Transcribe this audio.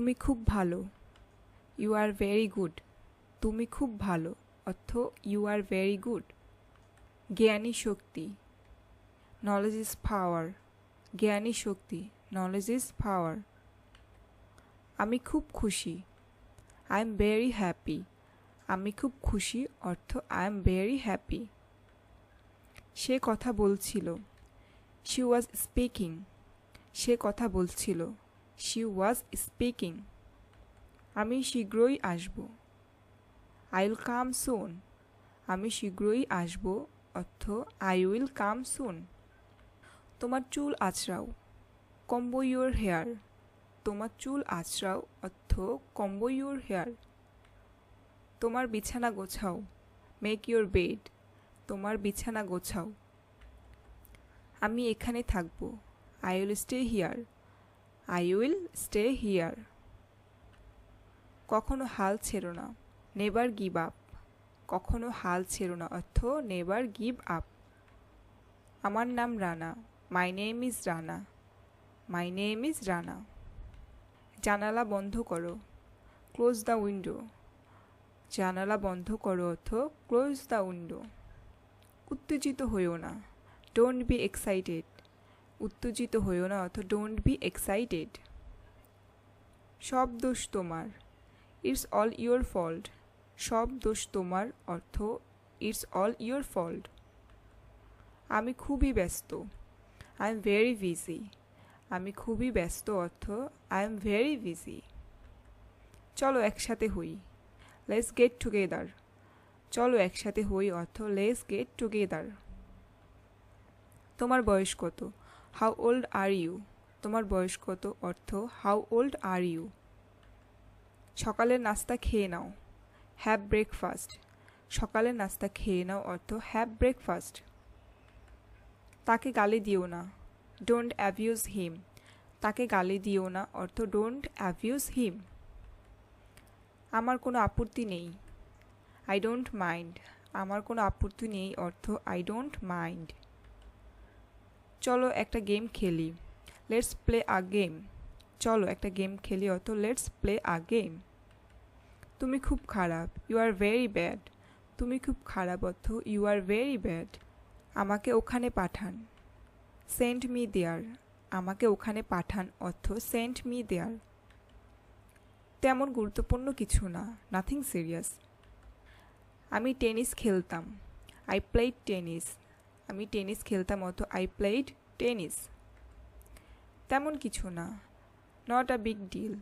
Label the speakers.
Speaker 1: তুমি খুব ভালো। ইউ আর ভেরি গুড তুমি খুব ভালো। অর্থ ইউ আর ভেরি গুড জ্ঞানী শক্তি। নলেজ ইজ পাওয়ার জ্ঞানী শক্তি। নলেজ ইজ পাওয়ার আমি খুব খুশি। আই এম ভেরি হ্যাপি আমি খুব খুশি, অর্থ আই এম ভেরি হ্যাপি সে কথা বলছিল। শি ওয়াজ স্পিকিং সে কথা বলছিল। শি ওয়াজ স্পিকিং আমি শীঘ্রই আসব। আই উইল কাম সুন আমি শীঘ্রই আসব অর্থ আই উইল কাম সুন তোমার চুল আছড়াও, কম্বো ইউর হেয়ার। তোমার চুল আছড়াও অর্থ কম্বো ইউর হেয়ার। তোমার বিছানা গোছাও। মেক ইউর বেড তোমার বিছানা গোছাও। আমি এখানে থাকব। I will stay here I will stay here. কখনো হাল ছেড়ো না, নেভার গিভ আপ। কখনো হাল ছেড়ো না অর্থ নেভার গিভ আপ। আমার নাম Rana, my name is Rana, my name is Rana. জানালা বন্ধ করো, ক্লোজ দ্য উইন্ডো। জানালা বন্ধ করো অর্থ ক্লোজ দ্য উইন্ডো। উত্তেজিত হইও না, ডোন্ট বি এক্সাইটেড। উত্তেজিত হইও না অর্থ ডোন্ট বি এক্সাইটেড সব দোষ তোমার। ইটস অল ইউর ফল্ট সব দোষ তোমার অর্থ ইটস অল ইউর ফল্ট আমি খুবই ব্যস্ত। আই এম ভেরি বিজি আমি খুবই ব্যস্ত, অর্থ আই এম ভেরি বিজি চলো একসাথে হই। লেটস গেট টুগেদার চলো একসাথে হই, অর্থ লেটস গেট টুগেদার তোমার বয়স কত? হাউ ওল্ড আর ইউ তোমার বয়স কত? অর্থ হাউ ওল্ড আর ইউ সকালের নাস্তা খেয়ে নাও। হ্যাভ ব্রেকফাস্ট সকালের নাস্তা খেয়ে নাও, অর্থ হ্যাভ ব্রেকফাস্ট তাকে গালি দিও না। ডোন্ট অ্যাবিউজ হিম তাকে গালি দিও না, অর্থ ডোন্ট অ্যাবিউজ হিম আমার কোনো আপত্তি নেই। আই ডোন্ট মাইন্ড আমার কোনো আপত্তি নেই, অর্থ আই ডোন্ট মাইন্ড চলো একটা গেম খেলি। লেটস প্লে আ গেম চলো একটা গেম খেলি অর্থ লেটস প্লে আ গেম তুমি খুব খারাপ ইউ আর ভেরি ব্যাড তুমি খুব খারাপ অর্থ ইউ আর ভেরি ব্যাড আমাকে ওখানে পাঠান। সেন্ট মি দেয়ার আমাকে ওখানে পাঠান অর্থ সেন্ট মি দেয়ার তেমন গুরুত্বপূর্ণ কিছু না নাথিং সিরিয়াস আমি টেনিস খেলতাম। আই প্লেড টেনিস আমি টেনিস খেলতাম অত আই প্লেড টেনিস তেমন কিছু না নট আ বিগ ডিল